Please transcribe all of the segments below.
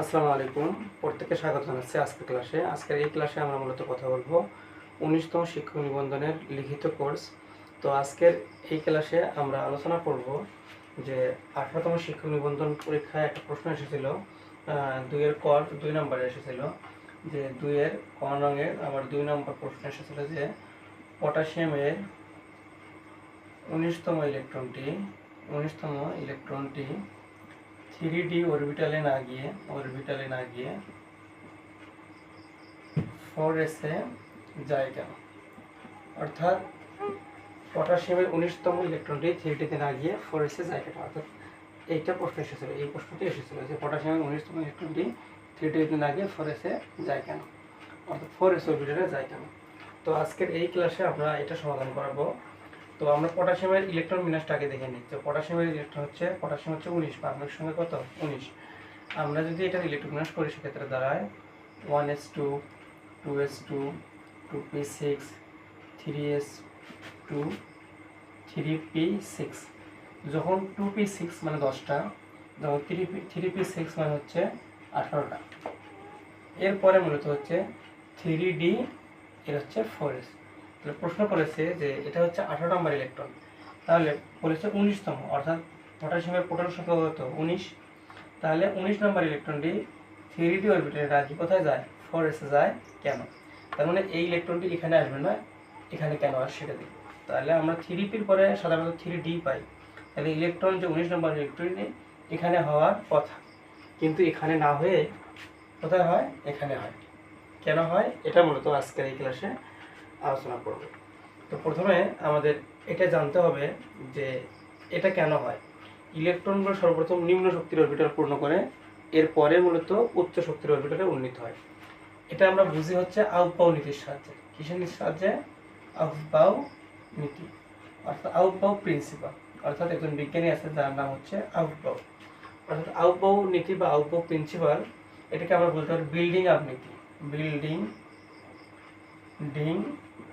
আসসালামু আলাইকুম। প্রত্যেককে স্বাগত জানাচ্ছি আজকের ক্লাসে। আজকের এই ক্লাসে আমরা মূলত কথা বলব উনিশতম শিক্ষক নিবন্ধনের লিখিত কোর্স। তো আজকের এই ক্লাসে আমরা আলোচনা করব যে আঠারোতম শিক্ষক নিবন্ধন পরীক্ষায় একটা প্রশ্ন এসেছিল দুইয়ের কর দুই নম্বরে এসেছিল যে দুইয়ের ক রঙের আবার দুই নম্বর প্রশ্ন এসেছিল যে পটাশিয়ামের উনিশতম ইলেকট্রনটি উনিশতম ইলেকট্রনটি থ্রি ডি অরবিটালে না গিয়ে অরবিটালে না গিয়ে ফোর এসে যায় কেন অর্থাৎ পটাশিয়ামের উনিশতম ইলেকট্রনটি থ্রি ডিতে না গিয়ে ফোর এসে যায় কেন অর্থাৎ এইটা প্রশ্ন এসেছিল এই প্রশ্নটি এসেছিল যে পটাশিয়ামের উনিশতম ইলেকট্রনটি থ্রি ডিতে না গিয়ে ফোর এসে যায় কেন অর্থাৎ ফোর এস অরবিটালে যায় কেন তো আজকের এই ক্লাসে আমরা এটা সমাধান করাবো। তো আমরা পটাশিয়ামের ইলেকট্রন বিন্যাসটা আগে দেখে নিই। তো পটাশিয়ামের ইলেকট্রন হচ্ছে, পটাশিয়াম হচ্ছে উনিশ পারমাণবিক সংখ্যা কত? উনিশ। আমরা যদি এটার ইলেকট্রন বিন্যাস করি, সেক্ষেত্রে দাঁড়ায় one S two two S two two P six three S two three P six যখন টু পি সিক্স মানে দশটা, যখন three P three P six মানে হচ্ছে আঠারোটা। এরপরে মূলত হচ্ছে থ্রি ডি এর হচ্ছে ফোর এস প্রশ্ন করেছে যে এটা হচ্ছে আঠারো নম্বর ইলেকট্রন তাহলে বলেছে উনিশতম, অর্থাৎ পটাশিয়ামের প্রোটন সংখ্যা কত? উনিশ। তাহলে উনিশ নম্বর ইলেকট্রনটি থ্রি ডি অরবিটালে রাজি কোথায় যায়? ফোর এসে যায় কেন? তার মানে এই ইলেকট্রনটি এখানে আসবে না, এখানে কেন আসে সেটা দেখব তাহলে আমরা থ্রি পির পরে সাধারণত থ্রি ডি পাই। তাহলে ইলেকট্রন যে উনিশ নম্বর ইলেকট্রনটি এখানে হওয়ার কথা। কিন্তু এখানে না হয়ে কোথায় হয়? এখানে হয়। কেন হয়? এটা মূলত আজকের এই ক্লাসে আলোচনা করব। তো প্রথমে আমাদের এটা জানতে হবে যে এটা কেন হয়? ইলেকট্রনগুলো সর্বপ্রথম নিম্ন শক্তির অরবিটাল পূর্ণ করে, এরপরে মূলত উচ্চ শক্তির অরবিটালে উন্নীত হয়। এটা আমরা বুঝি হচ্ছে আউপাউ নীতির সাহায্যে। কিসের নীতির সাহায্যে? আউপাউ নীতি। অর্থাৎ আউপাউ প্রিন্সিপাল অর্থাৎ একজন বিজ্ঞানী আছে, যার নাম হচ্ছে আউপাউ অর্থাৎ আউপাউ নীতি বা আউপাউ প্রিন্সিপাল এটাকে আমরা বলতে পারি বিল্ডিং আপ নীতি। বিল্ডিং ডিং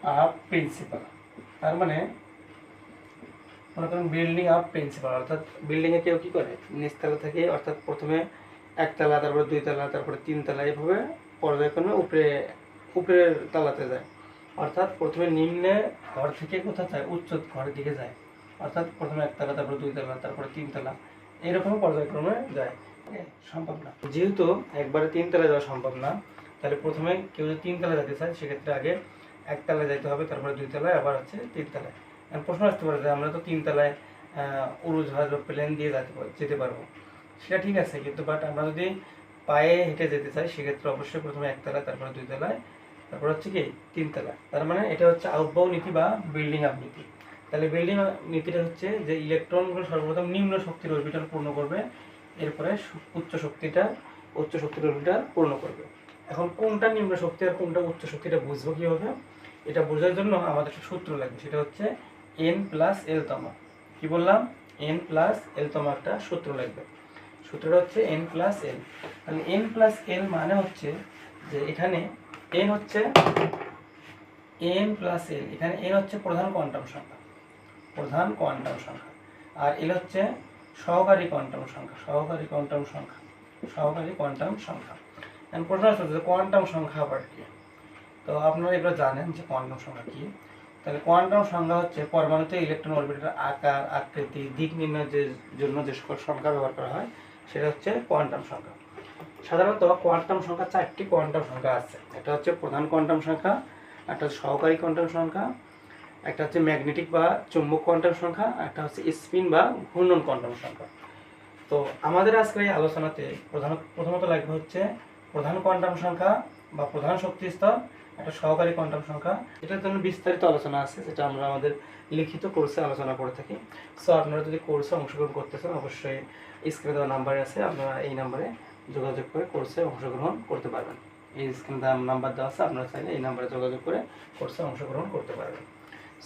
আপ প্রিন্সিপাল তার মানে মনে করেন বিল্ডিং আপ প্রিন্সিপাল অর্থাৎ বিল্ডিংয়ে কেউ কী করে? নিচতলা থেকে, অর্থাৎ প্রথমে একতলা, তারপরে দুইতলা, তারপরে তিনতলা এইভাবে পর্যায়ক্রমে উপরে, উপরের তলাতে যায়। অর্থাৎ প্রথমে নিম্নে ঘর থেকে কোথায় যায়? উচ্চ ঘরের দিকে যায়। অর্থাৎ প্রথমে একতলা, তারপরে দুইতলা, তারপরে তিনতলা, এরকম পর্যায়ক্রমে যায়। সম্ভব না। যেহেতু একবারে তিনতলা যাওয়া সম্ভব না তাহলে প্রথমে কেউ যদি তিনতলা যেতে চায়, সেক্ষেত্রে আগে একতলায় যেতে হবে, তারপরে দুই তলায়, আবার হচ্ছে তিনতলায় প্রশ্ন আসতে পারে যে আমরা তো তিনতলায় উড়োজাহাজ বা প্লেন দিয়ে যেতে যেতে পারব। সেটা ঠিক আছে, কিন্তু বাট আমরা যদি পায়ে হেঁটে যেতে চাই, সেক্ষেত্রে অবশ্যই প্রথমে একতলায় তারপরে দুই তলায়, তারপর হচ্ছে কি তিনতলা তার মানে এটা হচ্ছে আউটবাউ নীতি বা বিল্ডিং আপ নীতি। তাহলে বিল্ডিং নীতিটা হচ্ছে যে ইলেকট্রনগুলো সর্বপ্রথম নিম্ন শক্তির অরবিটাল পূর্ণ করবে, এরপরে উচ্চ শক্তিটা, উচ্চ শক্তির অরবিটাল পূর্ণ করবে। এখন কোনটা নিম্ন শক্তি আর কোনটা উচ্চ শক্তিটা বুঝব কীভাবে? এটা বোঝার জন্য আমাদের একটা সূত্র লাগবে, সেটা হচ্ছে এন প্লাস এল তমা। কি বললাম? এন প্লাস এল তমা একটা সূত্র লাগবে। সূত্রটা হচ্ছে এন প্লাস এল তাহলে এন প্লাস এল মানে হচ্ছে যে এখানে এন হচ্ছে এন প্লাস এল এখানে এন হচ্ছে প্রধান কোয়ান্টাম সংখ্যা। প্রধান কোয়ান্টাম সংখ্যা। আর এল হচ্ছে সহকারী কোয়ান্টাম সংখ্যা। সহকারী কোয়ান্টাম সংখ্যা। সহকারী কোয়ান্টাম সংখ্যা। প্রশ্ন আসছে যে কোয়ান্টাম সংখ্যা আবার কি? তো আপনারা এগুলো জানেন যে কোয়ান্টাম সংখ্যা কি। তাহলে কোয়ান্টাম সংখ্যা হচ্ছে পরমাণুতে ইলেকট্রন অরবিটালের আকার, আকৃতি, দিক নির্ণয়ের জন্য যে সকল সংখ্যা ব্যবহার করা হয়, সেটা হচ্ছে কোয়ান্টাম সংখ্যা। সাধারণত কোয়ান্টাম সংখ্যা চারটি কোয়ান্টাম সংখ্যা আছে। একটা হচ্ছে প্রধান কোয়ান্টাম সংখ্যা, একটা সহকারী কোয়ান্টাম সংখ্যা, একটা হচ্ছে ম্যাগনেটিক বা চুম্বক কোয়ান্টাম সংখ্যা একটা হচ্ছে স্পিন বা ঘূর্ণন কোয়ান্টাম সংখ্যা। তো আমাদের আজকের এই আলোচনাতে প্রধান প্রথমত লাগবে হচ্ছে প্রধান কোয়ান্টাম সংখ্যা বা প্রধান শক্তি স্তর, একটা সহকারী কোয়ান্টাম সংখ্যা। এটার জন্য বিস্তারিত আলোচনা আছে, যেটা আমরা আমাদের লিখিত কোর্সে আলোচনা করে থাকি। সো আপনারা যদি কোর্সে অংশগ্রহণ করতে চান, অবশ্যই স্ক্রিনে দেওয়া নাম্বারে আছে, আপনারা এই নাম্বারে যোগাযোগ করে কোর্সে অংশগ্রহণ করতে পারবেন। এই স্ক্রিনে দেওয়া নাম্বার দেওয়া আছে, আপনারা চাইলে এই নাম্বারে যোগাযোগ করে কোর্সে অংশগ্রহণ করতে পারবেন।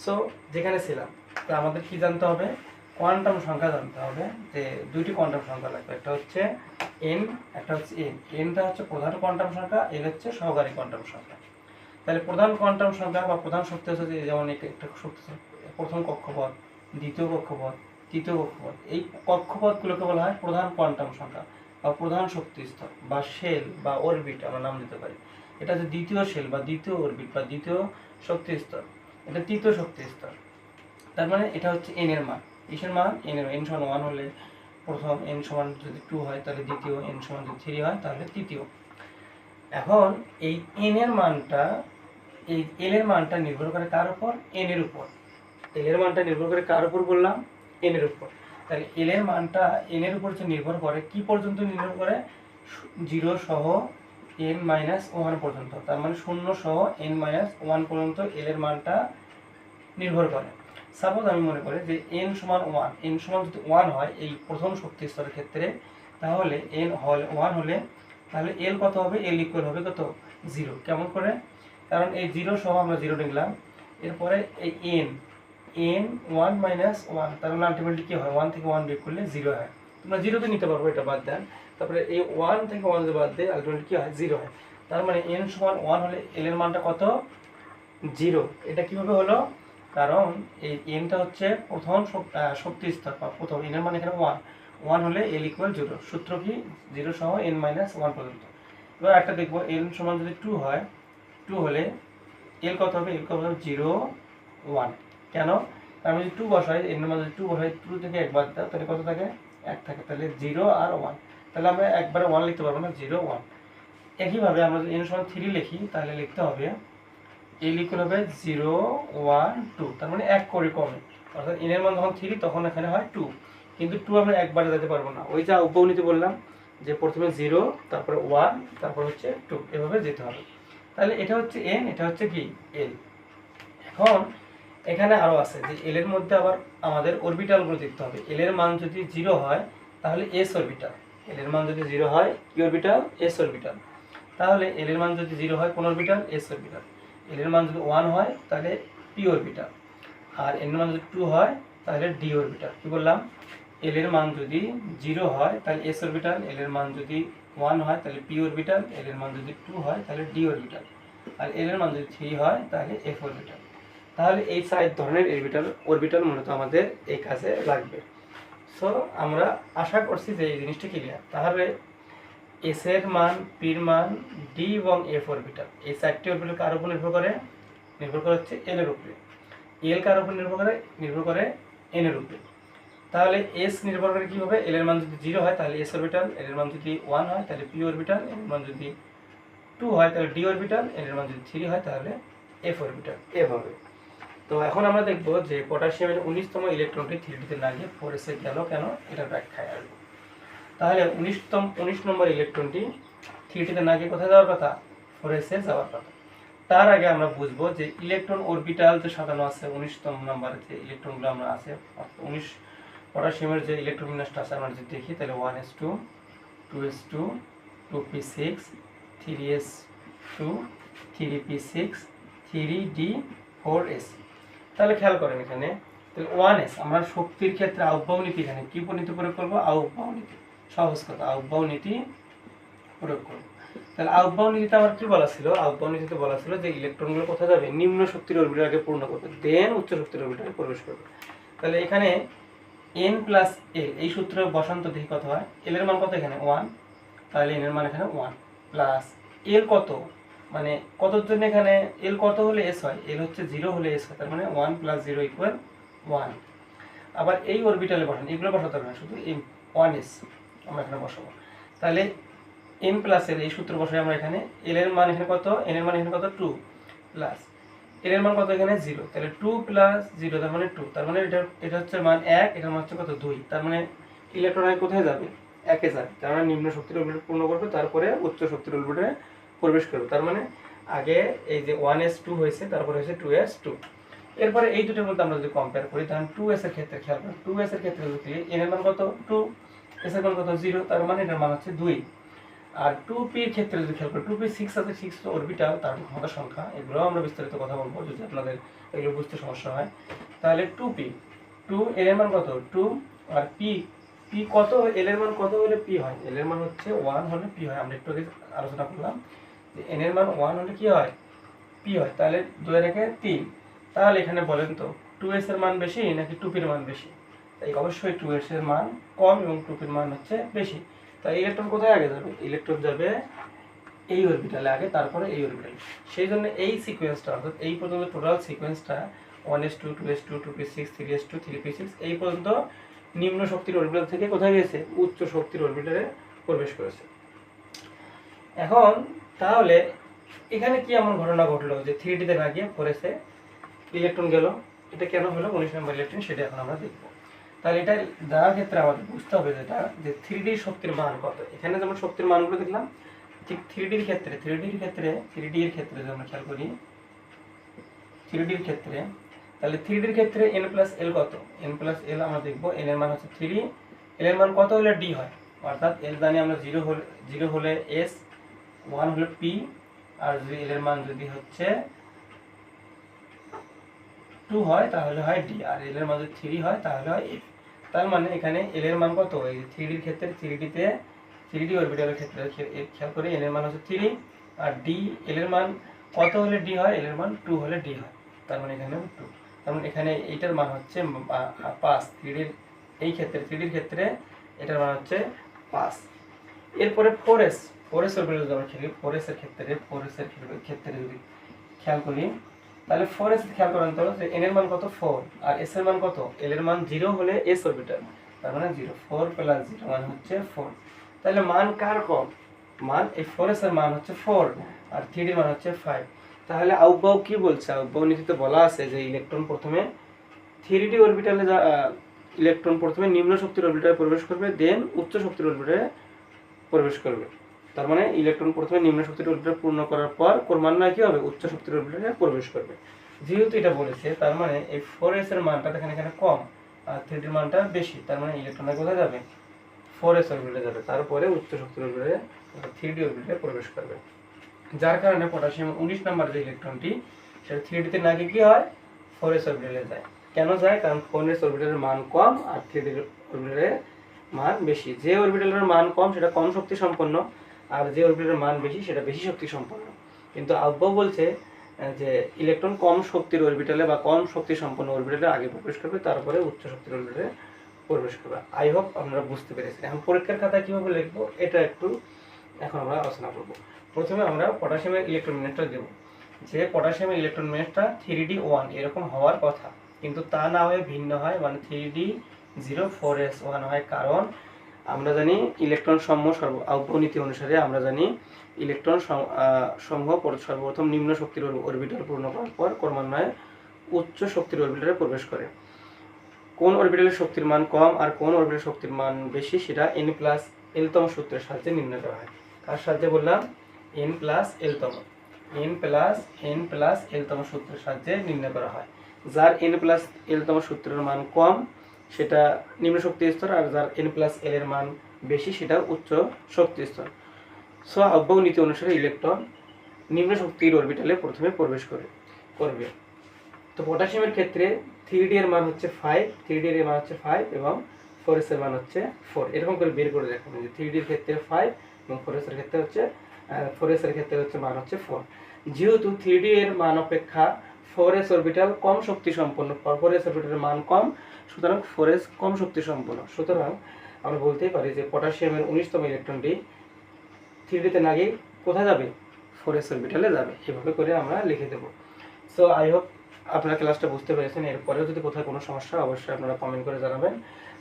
সো যেখানে ছিলাম, তো আমাদের কি জানতে হবে? কোয়ান্টাম সংখ্যা জানতে হবে যে দুইটি কোয়ান্টাম সংখ্যা লাগবে। একটা হচ্ছে এন একটা হচ্ছে এন এনটা হচ্ছে প্রধান কোয়ান্টাম সংখ্যা এন হচ্ছে সহকারী কোয়ান্টাম সংখ্যা। তাহলে প্রধান কোয়ান্টাম সংখ্যা বা প্রধান শক্তি হচ্ছে যেমন একটা শক্তি প্রথম কক্ষপথ, দ্বিতীয় কক্ষপথ, তৃতীয় কক্ষপথ। এই কক্ষপথগুলোকে বলা হয় প্রধান কোয়ান্টাম সংখ্যা বা প্রধান শক্তি স্তর বা শেল বা অরবিট আমরা নাম দিতে পারি। এটা হচ্ছে দ্বিতীয় শেল বা দ্বিতীয় অরবিট বা দ্বিতীয় শক্তি স্তর এটা তৃতীয় শক্তি স্তর তার মানে এটা হচ্ছে এন এর মান। কিসের মান এন এন সমান ওয়ান হলে প্রথম এন সমান যদি টু হয়, তাহলে দ্বিতীয় এন সমান যদি থ্রি হয়, তাহলে তৃতীয়। এখন এই এন এর মানটা, এই এল এর মানটা নির্ভর করে কার উপর? এন এর উপর। এল এর মানটা নির্ভর করে কার উপর বললাম? এন এর উপর। তাহলে এল এর মানটা এন এর উপর যে নির্ভর করে কি পর্যন্ত নির্ভর করে? জিরো সহ এন মাইনাস ওয়ান পর্যন্ত। তার মানে শূন্য সহ এন মাইনাস ওয়ান পর্যন্ত এল এর মানটা নির্ভর করে। সাপোজ আমি মনে করি যে এন সমান ওয়ান এন সমান যদি ওয়ান হয় এই প্রথম শক্তি স্তরের ক্ষেত্রে, তাহলে এন হলে ওয়ান হলে, তাহলে এল কত হবে? এল ইকুয়াল হবে কত? জিরো কেমন করে? কারণ এই জিরো সহ আমরা জিরো নিলাম। এরপরে এই N N one minus one মানে আলটিমেটলি কী হয়? ওয়ান থেকে ওয়ান বিয়োগ করলে জিরো হয়। তোমরা জিরোতে নিতে পারব, এটা বাদ দেন। তারপরে এই ওয়ান থেকে ওয়ান বাদ দেয় আলটিমেটলি কী হয়? জিরো হয়। তার মানে এন সমান ওয়ান হলে এল এর মানটা কত? জিরো এটা কীভাবে হলো? কারণ এই এনটা হচ্ছে প্রথম শক্তি স্তর বা প্রথম এন এর মানে এখানে ওয়ান ওয়ান হলে এল ইকুয়াল জিরো সূত্র কি? জিরো সহ এন মাইনাস ওয়ান পর্যন্ত। এবার একটা দেখব এন সমান যদি টু হয় টু হলে এল কত হবে? এল কত হবে? জিরো ওয়ান কেন? আমি যদি টু বসাই এন এর যদি টু বসাই টু থেকে একবার দাও তাহলে কত থাকে? এক থাকে। তাহলে জিরো আর ওয়ান তাহলে আমরা একবারে ওয়ান লিখতে পারব না জিরো ওয়ান একইভাবে আমরা যদি এন সমান থ্রি লিখি, তাহলে লিখতে হবে এল ইকুয়াল হবে জিরো ওয়ান টু তার মানে এক করে কমে। অর্থাৎ এনের মান যখন থ্রি তখন এখানে হয় টু কিন্তু টু আমরা একবারে যেতে পারব না। ওই যা উপনীতি বললাম, যে প্রথমে জিরো তারপরে ওয়ান তারপর হচ্ছে টু এভাবে যেতে হবে। তাহলে এটা হচ্ছে এন এটা হচ্ছে কি? এল এখন এখানে আরও আছে যে এল এর মধ্যে আবার আমাদের অরবিটালগুলো দেখতে হবে। এল এর মান যদি জিরো হয়, তাহলে এস অরবিটাল এল এর মান যদি জিরো হয়, কি অরবিটাল এস অরবিটাল তাহলে এল এর মান যদি জিরো হয়, কোন অরবিটাল এস অরবিটাল এল এর মান যদি ওয়ান হয়, তাহলে পি অরবিটাল আর এন এর মান যদি টু হয়, তাহলে ডি অরবিটাল কি বললাম? এল এর মান যদি জিরো হয়, তাহলে এস অরবিটাল এল এর মান যদি ওয়ান হয়, তাহলে পি অরবিটাল এল এর মান যদি টু হয়, তাহলে ডি অরবিটাল আর এল এর মান যদি থ্রি হয়, তাহলে এফ অরবিটাল তাহলে এই চার ধরনের অরবিটাল অরবিটাল মূলত আমাদের এই কাজে লাগবে। সো আমরা আশা করছি যে এই জিনিসটা ক্লিয়ার তাহলে এস এর মান পির মান ডি এবং এফ অরবিটাল এই চারটি অরবিটাল কার উপর নির্ভর করে? নির্ভর করে হচ্ছে এল এর উপরে। এল কার উপর নির্ভর করে? নির্ভর করে এন এর উপরে। তাহলে এস নির্ভর করে কি হবে? এল এর মান যদি জিরো হয়, তাহলে এস অরবিটাল এল এর মান যদি ওয়ান হয়, তাহলে পি অরবিটাল এল এর মান যদি টু হয়, তাহলে ডি অরবিটাল এল এর মান যদি থ্রি হয়, তাহলে এফ অরবিটাল এভাবে তো এখন আমরা দেখব যে পটাশিয়ামের উনিশতম ইলেকট্রনটি থ্রিডিতে না গিয়ে ফোর এসে গেল কেন? এটার ব্যাখ্যায় আসব। তাহলে উনিশতম উনিশ নম্বর ইলেকট্রনটি থ্রিটিতে না গিয়ে কোথায় যাওয়ার কথা? ফোর এসে যাওয়ার কথা। তার আগে আমরা বুঝব যে ইলেকট্রন অরবিটাল যে সাজানো আছে উনিশতম নম্বরে যে ইলেকট্রনগুলো আমরা আছে উনিশ পটাশিয়ামের যে ইলেকট্রন বিন্যাসটা আছে, আমরা যদি দেখি, তাহলে one S two two S two two P six three S two three P six three D four S তাহলে খেয়াল করেন এখানে, তাহলে ওয়ান এস আমরা শক্তির ক্ষেত্রে আহ্বাও নীতি এখানে কি নীতি প্রয়োগ করব? আহ্বাও নীতি। সহজ কথা আহ্বাও নীতি প্রয়োগ করব তাহলে আহ্বাও নীতিতে আমার কি বলা ছিল? আহ্বাও নীতিতে বলা ছিল যে ইলেকট্রনগুলো কোথায় যাবে? নিম্ন শক্তির অরবিটাল আগে পূর্ণ করবে দেন উচ্চ শক্তির অরবিটালে প্রবেশ করবে। তাহলে এখানে এন প্লাস এল এই সূত্রে বসন্ত দেখি কত হয়? এল এর মান কত এখানে? ওয়ান তাহলে এন এর মান এখানে ওয়ান প্লাস এল কত? মানে কতর জন্য এখানে এল কত হলে এস হয়? এল হচ্ছে জিরো হলে এস হয়, তার মানে one plus zero equal one আবার এই অরবিটালে বসান, এগুলো বসাতে হবে না, শুধু এম ওয়ান এস আমরা এখানে বসাবো। তাহলে এম প্লাস এই সূত্র বসাই আমরা এখানে। এল এর মান এখানে কত? এন এর মান এখানে কত? টু প্লাস এল এর মান কত এখানে? জিরো তাহলে টু প্লাস জিরো তার মানে টু তার মানে এটা এটা হচ্ছে মান এক, এটার মান হচ্ছে কত? দুই। তার মানে ইলেকট্রন কোথায় যাবে? একে যাবে। তার মানে নিম্ন শক্তির পূর্ণ করবে, তারপরে উচ্চ শক্তির অরবিটালে প্রবেশ করবে। তার মানে আগে এই যে ওয়ান এস টু হয়েছে, তারপরে হয়েছে টু এস টু এরপরে এই দুটোর মধ্যে আমরা যদি কম্পেয়ার করি, তাহলে টু এস এর ক্ষেত্রে খেয়াল করেন টু এস এর ক্ষেত্রে যদি এন এর মান কত? টু এস এর মান কত জিরো, তার মানে এটার মান হচ্ছে দুই। আর টু পির ক্ষেত্রে যদি খেয়াল করি, টু পি সিক্স আছে সিক্স অরবিটাল তার ক্ষমতা সংখ্যা এগুলো আমরা বিস্তারিত কথা বলব যদি আপনাদের এগুলো বুঝতে সমস্যা হয়। তাহলে টু পি, টু এল এর মান কত? টু, আর পি পি কত এল এর মান কত হলে পি হয়? এল এর মান হচ্ছে ওয়ান হলে পি হয়। আমরা একটু আগে আলোচনা করলাম যে এন এর মান ওয়ান হলে কি হয়? পি হয়। তাহলে দুই রেখে তিন। তাহলে এখানে বলেন তো, টু এস এর মান বেশি নাকি টু পির মান বেশি? তাই অবশ্যই টু এর মান কম এবং টু পির মান হচ্ছে বেশি। তাই ইলেকট্রন কোথায় আগে যাবে? ইলেকট্রন যাবে এই অরবিটালে আগে, তারপরে এই অরবিটালে সেই জন্য এই সিকোয়েন্সটা অর্থাৎ এই পর্যন্ত total সিকোয়েন্সটা one S two two S two two P six three S two three P six এই পর্যন্ত নিম্ন শক্তির অরবিটাল থেকে কোথায় গেছে উচ্চ শক্তির অরবিটালে প্রবেশ করেছে। এখন তাহলে এখানে কি এমন ঘটনা ঘটলো যে থ্রি ডিতে না গিয়ে ফোরেসে ইলেকট্রন গেল। এটা কেন হলো? উনিশ নম্বর ইলেকট্রন সেটা এখন আমরা দেখব। তাহলে এটা দেওয়ার ক্ষেত্রে আমাদের বুঝতে হবে যেটা যে থ্রি ডি শক্তির মান কত। এখানে যেমন শক্তির মানগুলো দেখলাম, ঠিক থ্রি ডির ক্ষেত্রে থ্রি ডির ক্ষেত্রে থ্রি ডি এর ক্ষেত্রে যদি আমরা খেয়াল করি থ্রি ডির ক্ষেত্রে, তাহলে থ্রি ডির ক্ষেত্রে এন প্লাস এল কত? এন প্লাস এল আমরা দেখব এন এর মান হচ্ছে থ্রি এল এর মান কত হলে ডি হয়? অর্থাৎ এল জানি আমরা জিরো হলে জিরো হলে এস ওয়ান হলে পি আর যদি এল এর মান যদি হচ্ছে টু হয়, তাহলে হয় ডি আর এল এর মান যদি থ্রি হয়, তাহলে হয় এফ তার মানে এখানে এল এর মান কত? এই থ্রি ডির ক্ষেত্রে থ্রি ডিতে থ্রি ডি অরবিটালের ক্ষেত্রে খেয়াল করে এল এর মান হচ্ছে থ্রি আর ডি এল এর মান কত হলে ডি হয়? এল এর মান টু হলে ডি হয়। তার মানে এখানে টু তার মানে এখানে এইটার মান হচ্ছে পাঁচ। থ্রি ডির এই ক্ষেত্রে থ্রি ডির ক্ষেত্রে এটার মান হচ্ছে পাঁচ। এরপরে four S four S orbital যদি আমরা খেলি ফোর এর ক্ষেত্রে ফোর এস এর ক্ষেত্রে- ক্ষেত্রে যদি খেয়াল করি তাহলে ফোর এস খেয়াল করেন তো, যে এন এর মান কত ফোর আর এস এর মান কত? এল এর মান জিরো হলে এস অরবিটাল তার মানে জিরো ফোর প্লাস জিরো মান হচ্ছে ফোর তাহলে মান কার কম? মান এই ফোর এস এর মান হচ্ছে ফোর আর থ্রি ডির মান হচ্ছে ফাইভ তাহলে আউটবাউ কি বলছে? আউটবাউ নীতিতে বলা আছে যে ইলেকট্রন প্রথমে থ্রি ডি অরবিটালে ইলেকট্রন প্রথমে নিম্ন শক্তির অরবিটালে প্রবেশ করবে দেন উচ্চ শক্তির অরবিটালে প্রবেশ করবে। তার মানে ইলেকট্রন প্রথমে নিম্ন শক্তির অরবিটাল পূর্ণ করার পর ক্রমান্বয়ে কি হবে? উচ্চ শক্তির অরবিটালে প্রবেশ করবে। যেহেতু এটা বলেছে, তার মানে এই ফোর এস এর মানটা দেখেন এখানে কম আর থ্রি ডির মানটা বেশি, তার মানে ইলেকট্রন কোথায় যাবে? ফোর এস অরবিটালে যাবে। তারপরে উচ্চ শক্তির অরবিটালে থ্রি ডি প্রবেশ করবে। যার কারণে পটাশিয়াম উনিশ নাম্বার যে ইলেকট্রনটি সেটা থ্রি ডিতে না গিয়ে কি হয়? ফোর এস অরবিটালে যায়। কেন যায়? কারণ ফোর এস অরবিটালের মান কম আর থ্রি ডি মান বেশি। যে অরবিটালের মান কম, সেটা কম শক্তি সম্পন্ন আর যে অরবিটালের মান বেশি, সেটা বেশি শক্তি সম্পন্ন। কিন্তু আব্বাও বলছে যে ইলেকট্রন কম শক্তির অরবিটালে বা কম শক্তি সম্পন্ন অরবিটালে আগে প্রবেশ করবে, তারপরে উচ্চ শক্তির অরবিটালে প্রবেশ করবে। আই হোপ আপনারা বুঝতে পেরেছেন। এখন পরীক্ষার খাতায় কীভাবে লিখব, এটা একটু এখন আমরা আলোচনা করব। প্রথমে আমরা পটাশিয়ামের ইলেকট্রন মিনিটটা দেবো। যে পটাশিয়ামের ইলেকট্রন মিনিটটা থ্রি ডি ওয়ান এরকম হওয়ার কথা। কিন্তু তা না হয়ে ভিন্ন হয় মানে three D zero four S one হয়। কারণ আমরা জানি ইলেকট্রন সমূহ সর্ব উপনীতি অনুসারে আমরা জানি ইলেকট্রন সমূহ সর্বপ্রথম নিম্ন শক্তির অরবিটাল পূর্ণ করার পর ক্রমান্বয়ে উচ্চ শক্তির অরবিটালে প্রবেশ করে। কোন অরবিটালের শক্তির মান কম আর কোন অরবিটালের শক্তির মান বেশি সেটা এন প্লাস এলতম সূত্রের সাহায্যে নির্ণয় করা হয়। কার সাহায্যে বললাম? এন প্লাস এলতম এন প্লাস এন প্লাস এলতম সূত্রের সাহায্যে নির্ণয় করা হয়। যার এন প্লাস এলতম সূত্রের মান কম সেটা নিম্ন শক্তি স্তর আর যার এন প্লাস এল এর মান বেশি সেটা উচ্চ শক্তি স্তর। সো আব্বাউ নীতি অনুসারে ইলেকট্রন নিম্ন শক্তির অরবিটালে প্রথমে প্রবেশ করে, করবে। তো পটাশিয়ামের ক্ষেত্রে থ্রি ডি এর মান হচ্ছে ফাইভ থ্রি ডি এর মান হচ্ছে ফাইভ এবং ফোর এর মান হচ্ছে ফোর এরকম করে বের করে দেখাবেন যে থ্রি ডির ক্ষেত্রে ফাইভ এবং ফোর এর ক্ষেত্রে হচ্ছে ফোর এর ক্ষেত্রে হচ্ছে মান হচ্ছে ফোর যেহেতু থ্রি ডি এর মান অপেক্ষা ফোর এস অরবিটাল কম শক্তি সম্পন্ন ফোর এস অরবিটালের মান কম সুতরাং ফোর এস কম শক্তি সম্পন্ন সুতরাং আমরা বলতেই পারি যে পটাশিয়ামের উনিশতম ইলেকট্রনটি থ্রি ডিতে না গিয়ে কোথায় যাবে? ফোর এস অরবিটালে যাবে। এভাবে করে আমরা লিখে দেবো। সো আই হোপ আপনারা ক্লাসটা বুঝতে পেরেছেন। এরপরেও যদি কোথাও কোনো সমস্যা অবশ্যই আপনারা কমেন্ট করে জানাবেন।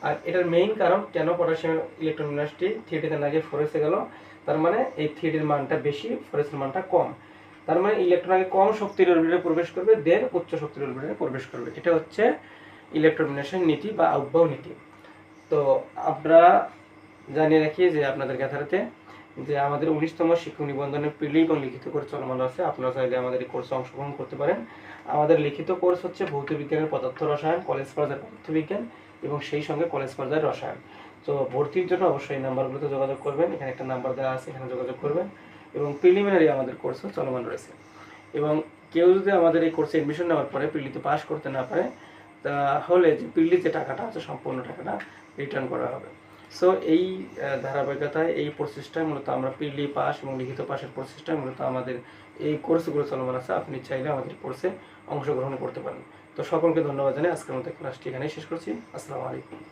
আর এটার মেইন কারণ কেন পটাশিয়ামের ইলেকট্রন বিন্যাসটি থ্রি ডিতে না গিয়ে ফোরেসে গেল? তার মানে এই থ্রি ডির মানটা বেশি ফোর এসের মানটা কম। তার মানে ইলেকট্রন আগে কম শক্তির অরবিটালে প্রবেশ করবে দেন উচ্চ শক্তির অরবিটালে প্রবেশ করবে। এটা হচ্ছে ইলেকট্রন বিন্যাসের নীতি বা আউটবাউ নীতি। তো আমরা জানিয়ে রাখি যে আপনাদের ক্যাথারাতে যে আমাদের উনিশতম শিক্ষক নিবন্ধনের প্রিলি এবং লিখিত কোর্স চলমান আছে। আপনারা চাইলে আমাদের এই কোর্সে অংশগ্রহণ করতে পারেন। আমাদের লিখিত কোর্স হচ্ছে ভৌত বিজ্ঞানের পদার্থ রসায়ন, কলেজ পর্যায়ের পদার্থ বিজ্ঞান এবং সেই সঙ্গে কলেজ পর্যায়ের রসায়ন। তো ভর্তির জন্য অবশ্যই নাম্বারগুলোতে যোগাযোগ করবেন। এখানে একটা নাম্বার দেওয়া আছে, এখানে যোগাযোগ করবেন এবং প্রিলিমিনারি আমাদের কোর্সও চলমান রয়েছে। এবং কেউ যদি আমাদের এই কোর্সে এডমিশন নেওয়ার পরে প্রিলিতে পাস করতে না পারে তাহলে যে পিল্লিতে টাকাটা আছে, সম্পূর্ণ টাকাটা রিটার্ন করা হবে। সো এই ধারাবাহিকতায় এই প্রসেসটাই মূলত আমরা পিল্লি পাস এবং লিখিত পাশের প্রসেসটাই মূলত আমাদের এই কোর্সগুলো চলমান আছে। আপনি চাইলে আমাদের কোর্সে অংশগ্রহণ করতে পারেন। তো সকলকে ধন্যবাদ জানাই। আজকের মতো ক্লাসটি এখানেই শেষ করছি। আসসালামু আলাইকুম।